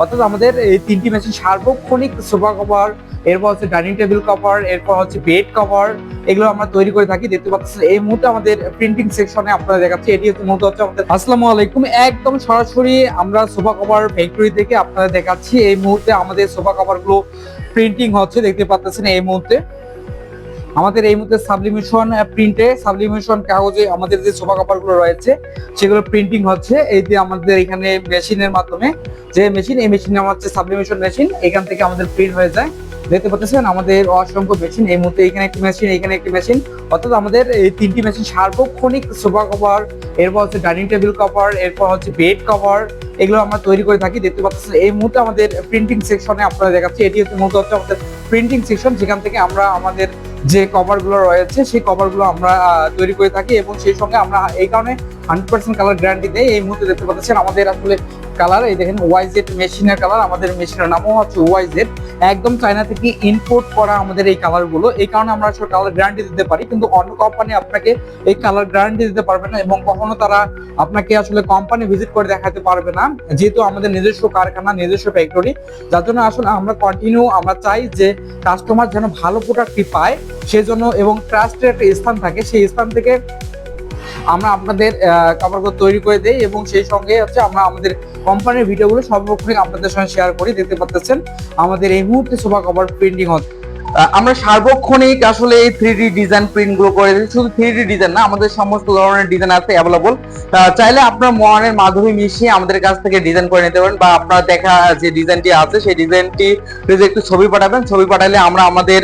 অর্থাৎ আমাদের এই তিনটি মেশিন সার্বক্ষণিক সোফা কভার এরপর হচ্ছে ডাইনিং টেবিল কভার এরপর হচ্ছে বেড কভার এগুলো আমরা তৈরি করে থাকি। দেখতে পাচ্ছেন, এই মুহূর্তে আমাদের প্রিন্টিং সেকশনে আপনারা দেখাচ্ছি। এটি হচ্ছে মূলত হচ্ছে আমাদের আসসালামু আলাইকুম। একদম সরাসরি আমরা সোফা কভার ফ্যাক্টরি থেকে আপনারা দেখাচ্ছি। এই মুহূর্তে আমাদের সোফা কভারগুলো প্রিন্টিং হচ্ছে, দেখতে পাচ্ছেন এই মুহূর্তে। আমাদের এই মুহূর্তে সাবলিমেশন প্রিন্টে সাবলিমেশন কাগজে আমাদের যে সোফা কভারগুলো রয়েছে, সেগুলো প্রিন্টিং হচ্ছে। এই যে আমাদের এখানে মেশিনের মাধ্যমে, যে মেশিন এই মেশিন আমার হচ্ছে সাবলিমেশন মেশিন এখান থেকে আমাদের প্রিন্ট হয়ে যায়। দেখতে পাচ্ছেন, আমাদের অসংখ্য মেশিন এই মুহূর্তে এখানে একটি মেশিন এখানে একটি মেশিন অর্থাৎ আমাদের এই তিনটি মেশিন সার্বক্ষণিক সোফা কভার এরপর হচ্ছে ডাইনিং টেবিল কভার এরপর হচ্ছে বেড কভার এগুলো আমরা তৈরি করে থাকি। দেখতে পাচ্ছেন, এই মুহূর্তে আমাদের প্রিন্টিং সেকশনে আপনারা দেখাচ্ছি। এটি হচ্ছে মূলত হচ্ছে আমাদের প্রিন্টিং সেকশন যেখান থেকে আমরা আমাদের যে কভারগুলো রয়েছে, সেই কভারগুলো আমরা তৈরি করে থাকি এবং সেই সঙ্গে আমরা এই কারণে হান্ড্রেড পার্সেন্ট কালার গ্যারান্টি দেয় এই মুহূর্তে দেখতে পাচ্ছেন আমাদের আসলে কালার এই দেখেন ওয়াইজেড মেশিনের কালার আমাদের মেশিনের নামও হচ্ছে ওয়াইজেড একদম চায়না থেকে ইম্পোর্ট করা আমাদের এই কালারগুলো। এই কারণে আমরা আসলে কালার গ্যারান্টি দিতে পারি, কিন্তু অন্য কোম্পানি আপনাকে এই কালার গ্যারান্টি দিতে পারবে না এবং কখনো তারা আপনাকে আসলে কোম্পানি ভিজিট করে দেখাতে পারবে না, যেহেতু আমাদের নিজস্ব কারখানা, নিজস্ব ফ্যাক্টরি যার জন্য আসলে আমরা কন্টিনিউ আমরা চাই যে কাস্টমার যেন ভালো প্রোডাক্টটি পায়, সেজন্য এবং ট্রাস্টের একটা স্থান থাকে। সেই স্থান থেকে আমরা আপনাদের কাপড়গুলো তৈরি করে দেই এবং সেই সঙ্গে হচ্ছে আমরা আমাদের কোম্পানির ভিডিওগুলো সর্বক্ষণিক আপনাদের সঙ্গে শেয়ার করি। দেখতে পাচ্ছেন, আমাদের এই মুহূর্তে সোফা কভার প্রিন্টিং হচ্ছে। আমরা সার্বক্ষণিক আসলে এই থ্রি ডি ডিজাইন প্রিন্টগুলো করে শুধু থ্রি ডি ডিজাইন না, আমাদের সমস্ত ধরনের ডিজাইন আছে অ্যাভেলেবল চাইলে আপনার মনের মাধ্যমে মিশিয়ে আমাদের কাছ থেকে ডিজাইন করে নিতে পারেন বা আপনার দেখা যে ডিজাইনটি আছে, সেই ডিজাইনটি যদি একটু ছবি পাঠাবেন, ছবি পাঠালে আমরা আমাদের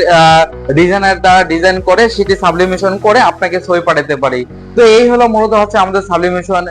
ডিজাইনার দ্বারা ডিজাইন করে সেটি সাবলিমেশন করে আপনাকে ছবি পাঠাতে পারি। তো এই হলো মূলত হচ্ছে আমাদের সাবলিমেশন